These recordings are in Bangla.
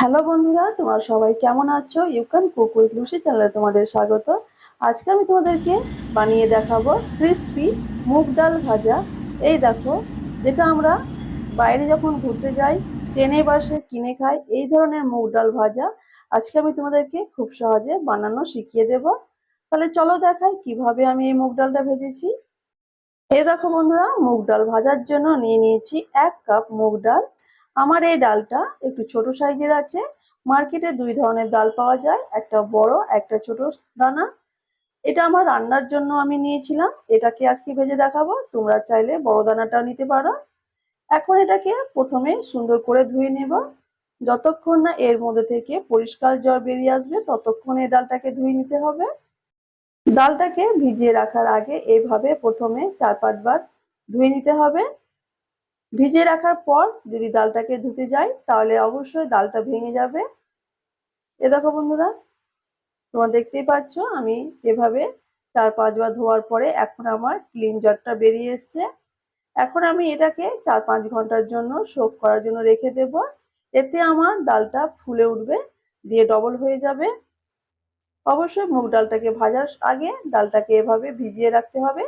হ্যালো বন্ধুরা, তোমরা সবাই কেমন আছো? You can cook with Lucy চ্যানেলে তোমাদের স্বাগত। আজকে আমি তোমাদেরকে বানিয়ে দেখাবো ক্রিসপি মুগ ডাল ভাজা। এই দেখো, যেটা আমরা বাইরে যখন ঘুরতে যাই, ট্রেনে, বাসে কিনে খাই, এই ধরনের মুগ ডাল ভাজা আজকে আমি তোমাদেরকে খুব সহজে বানানো শিখিয়ে দেব। তাহলে চলো দেখাই কীভাবে আমি এই মুগ ডালটা ভেজেছি। এই দেখো বন্ধুরা, মুগ ডাল ভাজার জন্য নিয়ে নিয়েছি এক কাপ মুগ ডাল। আমার এই ডালটা একটু ছোট সাইজের আছে। মার্কেটে দুই ধরনের ডাল পাওয়া যায়, একটা বড়, একটা ছোট দানা। এটা আমার রান্নার জন্য আমি নিয়েছিলাম। এটাকে আজকে ভেজে দেখাবো। তোমরা চাইলে বড় দানাটাও নিতে পারো। এখন এটাকে প্রথমে সুন্দর করে ধুয়ে নেব। যতক্ষণ না এর মধ্যে থেকে পরিষ্কার জল বেরিয়ে আসবে, ততক্ষণ এই ডালটাকে ধুয়ে নিতে হবে। ডালটাকে ভিজিয়ে রাখার আগে এইভাবে প্রথমে চার পাঁচবার ধুয়ে নিতে হবে। ভিজিয়ে রাখার পর যদি ডালটাকে ধুতে যাই, তাহলে অবশ্যই ডালটা ভেঙে যাবে। এ দেখো বন্ধুরা, তোমরা দেখতেই পাচ্ছ আমি এভাবে চার পাঁচবার ধোয়ার পরে এখন আমার ক্লিন জটটা বেরিয়ে এসছে। এখন আমি এটাকে চার পাঁচ ঘণ্টার জন্য সোক করার জন্য রেখে দেব। এতে আমার ডালটা ফুলে উঠবে, দিয়ে ডবল হয়ে যাবে। অবশ্যই মুগ ডালটাকে ভাজার আগে ডালটাকে এভাবে ভিজিয়ে রাখতে হবে।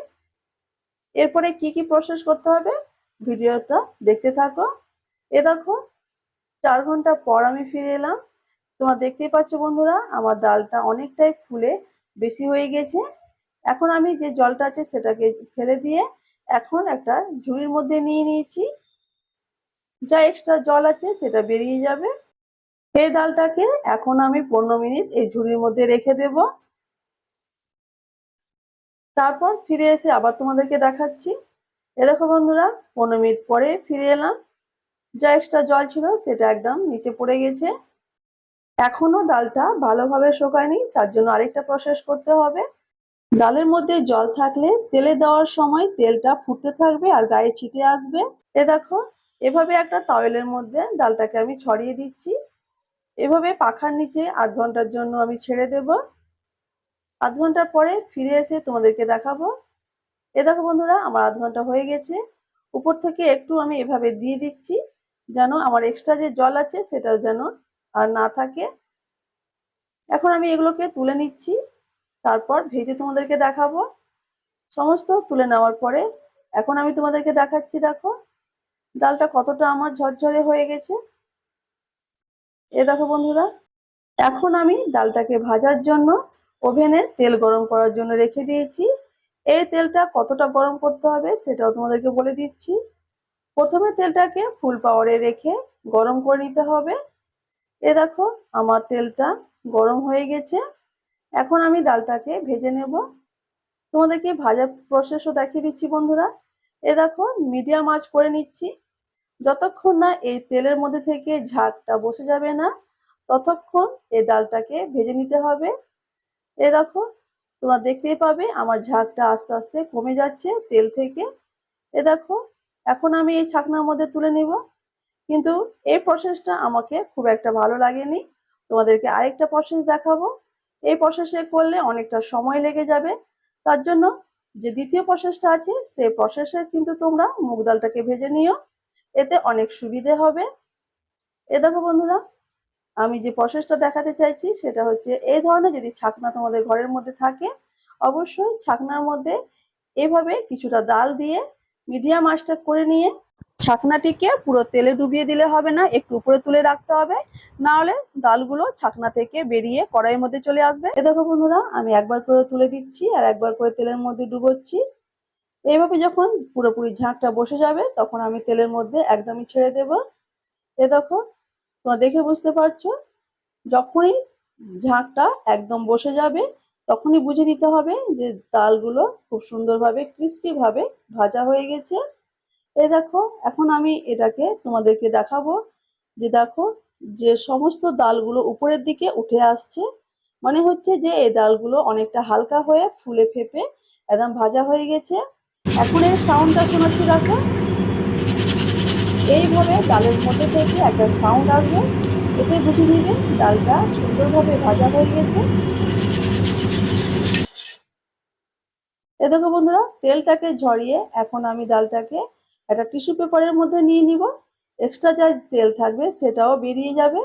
এরপরে কি কি প্রসেস করতে হবে? ভিডিওটা দেখতে থাকো। এ দেখো, চার ঘণ্টা পর আমি ফিরে এলাম। তোমরা দেখতেই পাচ্ছ বন্ধুরা, আমার ডালটা অনেকটাই ফুলে বেশি হয়ে গেছে। এখন আমি যে জলটা আছে সেটাকে ফেলে দিয়ে এখন একটা ঝুড়ির মধ্যে নিয়ে নিয়েছি। যা এক্সট্রা জল আছে সেটা বেরিয়ে যাবে। এই ডালটাকে এখন আমি পনেরো মিনিট এই ঝুড়ির মধ্যে রেখে দেব। তারপর ফিরে এসে আবার তোমাদেরকে দেখাচ্ছি। এ দেখো বন্ধুরা, পনেরো মিনিট পরে ফিরে এলাম। যা এক্সট্রা জল ছিল সেটা একদম নিচে পড়ে গেছে। এখনও ডালটা ভালোভাবে শোকায়নি, তার জন্য আরেকটা প্রসেস করতে হবে। ডালের মধ্যে জল থাকলে তেলে দেওয়ার সময় তেলটা ফুটতে থাকবে আর গায়ে ছিটে আসবে। এ দেখো, এভাবে একটা তাওয়েলের মধ্যে ডালটাকে আমি ছড়িয়ে দিচ্ছি। এভাবে পাখার নিচে আধ ঘণ্টার জন্য আমি ছেড়ে দেব। আধ ঘণ্টার পরে ফিরে এসে তোমাদেরকে দেখাবো। এ দেখো বন্ধুরা, আমার আধ ঘণ্টা হয়ে গেছে। উপর থেকে একটু আমি এভাবে দিয়ে দিচ্ছি, যেন আমার এক্সট্রা যে জল আছে সেটাও যেন আর না থাকে। এখন আমি এগুলোকে তুলে নিচ্ছি, তারপর ভেজে তোমাদেরকে দেখাবো। সমস্ত তুলে নেওয়ার পরে এখন আমি তোমাদেরকে দেখাচ্ছি, দেখো। ডালটা কতটা আমার ঝরঝরে হয়ে গেছে। এ দেখো বন্ধুরা, এখন আমি ডালটাকে ভাজার জন্য ওভেনে তেল গরম করার জন্য রেখে দিয়েছি। এই তেলটা কতটা গরম করতে হবে সেটাও তোমাদেরকে বলে দিচ্ছি। প্রথমে তেলটাকে ফুল পাওয়ারে রেখে গরম করে নিতে হবে। এ দেখো, আমার তেলটা গরম হয়ে গেছে। এখন আমি ডালটাকে ভেজে নেব। তোমাদেরকে ভাজার প্রসেসও দেখিয়ে দিচ্ছি বন্ধুরা। এ দেখো মিডিয়াম আঁচ করে নিচ্ছি। যতক্ষণ না এই তেলের মধ্যে থেকে ঝাঁকটা বসে যাবে না, ততক্ষণ এই ডালটাকে ভেজে নিতে হবে। এ দেখো তোমরা দেখতেই পাবে আমার ঝাঁকটা আস্তে আস্তে কমে যাচ্ছে তেল থেকে। এ দেখো, এখন আমি এই ছাকনার মধ্যে তুলে নিব। কিন্তু এই প্রসেসটা আমাকে খুব একটা ভালো লাগেনি। তোমাদেরকে আরেকটা প্রসেস দেখাবো। এই প্রসেসে করলে অনেকটা সময় লেগে যাবে। তার জন্য যে দ্বিতীয় প্রসেসটা আছে, সেই প্রসেসে কিন্তু তোমরা মুগ ডালটাকে ভেজে নিও। এতে অনেক সুবিধে হবে। এ দেখো বন্ধুরা আমি যে প্রসেসটা দেখাতে চাইছি সেটা হচ্ছে এই ধরনের যদি ছাকনা তোমাদের ঘরের মধ্যে থাকে, অবশ্যই ছাকনার মধ্যে এভাবে কিছুটা ডাল দিয়ে মিডিয়াম আঁচটা করে নিয়ে ছাকনাটিকে পুরো তেলে ডুবিয়ে দিলে হবে না, একটু উপরে তুলে রাখতে হবে। না হলে ডালগুলো ছাকনা থেকে বেরিয়ে কড়াইয়ের মধ্যে চলে আসবে। এ দেখো বন্ধুরা, আমি একবার করে তুলে দিচ্ছি আর একবার করে তেলের মধ্যে ডুবোচ্ছি। এইভাবে যখন পুরোপুরি ঝাঁকটা বসে যাবে, তখন আমি তেলের মধ্যে একদমই ছেড়ে দেব। এ দেখো তোমরা দেখে বুঝতে পারছ? যখনই ঝাঁকটা একদম বসে যাবে, তখনই বুঝে নিতে হবে যে ডালগুলো খুব সুন্দরভাবে ক্রিস্পি ভাবে ভাজা হয়ে গেছে। এ দেখো, এখন আমি এটাকে তোমাদেরকে দেখাবো যে দেখো, যে সমস্ত ডালগুলো উপরের দিকে উঠে আসছে, মনে হচ্ছে যে এই ডালগুলো অনেকটা হালকা হয়ে ফুলে ফেপে একদম ভাজা হয়ে গেছে। এখন এর সাউন্ডটা শোনাচ্ছি, দেখো। এইভাবে ডালের মধ্যে থেকে একটা সাউন্ড আসবে। এতে বুঝে নিবে ডালটা সুন্দরভাবে ভাজা হয়ে গেছে। এ দেখো বন্ধুরা, তেলটাকে ঝরিয়ে এখন আমি ডালটাকে একটা টিস্যু পেপারের মধ্যে নিয়ে নিব। এক্সট্রা যা তেল থাকবে সেটাও বেরিয়ে যাবে।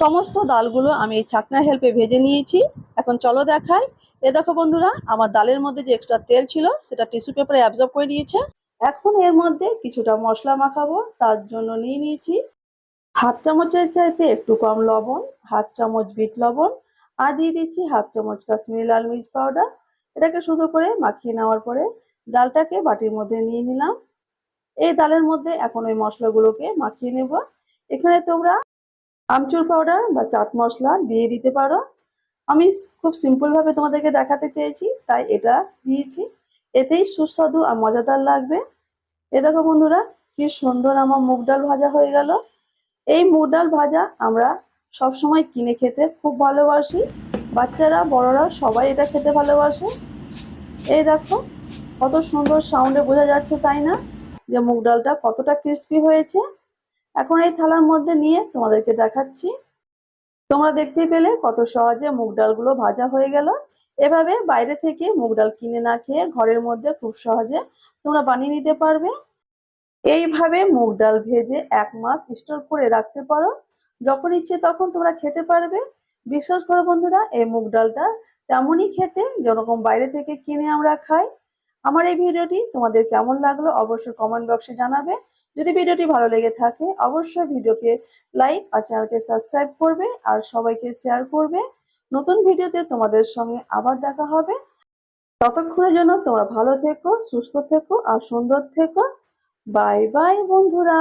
সমস্ত ডালগুলো আমি এই ছাকনার হেল্পে ভেজে নিয়েছি। এখন চলো দেখাই। এ দেখো বন্ধুরা, আমার ডালের মধ্যে যে এক্সট্রা তেল ছিল, সেটা টিস্যু পেপারে অ্যাবজর্ব করে নিয়েছে। এখন এর মধ্যে কিছুটা মশলা মাখাবো, তার জন্য নিয়ে নিয়েছি হাফ চামচের চাইতে একটু কম লবণ, হাফ চামচ বিট লবণ, আর দিয়ে দিচ্ছি হাফ চামচ কাশ্মীরি লাল মির্চ পাউডার। এটাকে শুধু করে মাখিয়ে নেওয়ার পরে ডালটাকে বাটির মধ্যে নিয়ে নিলাম। এই ডালের মধ্যে এখন ওই মশলাগুলোকে মাখিয়ে নেব। এখানে তোমরা আমচুর পাউডার বা চাট মশলা দিয়ে দিতে পারো। আমি খুব সিম্পলভাবে তোমাদেরকে দেখাতে চেয়েছি, তাই এটা দিয়েছি। এতেই সুস্বাদু আর মজাদার লাগবে। এ দেখো বন্ধুরা, কি সুন্দর আমার মুগ ডাল ভাজা হয়ে গেল। এই মুগ ডাল ভাজা আমরা সব সময় কিনে খেতে খুব ভালোবাসি। বাচ্চারা, বড়রা সবাই এটা খেতে ভালোবাসে। এই দেখো, কত সুন্দর সাউন্ডে বোঝা যাচ্ছে, তাই না? যে মুগ ডালটা কতটা ক্রিস্পি হয়েছে। এখন এই থালার মধ্যে নিয়ে তোমাদেরকে দেখাচ্ছি। তোমরা দেখতে পেলে কত সহজে মুগ ডালগুলো ভাজা হয়ে গেল। এভাবে বাইরে থেকে মুগ ডাল কিনে না খেয়ে ঘরের মধ্যে খুব সহজে তোমরা বানিয়ে নিতে পারবে। এইভাবে মুগ ডাল ভেজে এক মাস স্টোর করে রাখতে পারো। যখন ইচ্ছে তখন তোমরা খেতে পারবে। বিশ্বাস করো বন্ধুরা, এই মুগ ডালটা তেমনই খেতে যেরকম বাইরে থেকে কিনে আমরা খাই। আমার এই ভিডিওটি তোমাদের কেমন লাগল অবশ্যই কমেন্ট বক্সে জানাবে। যদি ভিডিওটি ভালো লেগে থাকে, অবশ্যই ভিডিওকে লাইক আর চ্যানেলকে সাবস্ক্রাইব করবে আর সবাইকে শেয়ার করবে। নতুন ভিডিওতে তোমাদের সঙ্গে আবার দেখা হবে। ততক্ষণের জন্য তোমরা ভালো থেকো, সুস্থ থেকো আর সুন্দর থেকো। বাই বাই বন্ধুরা।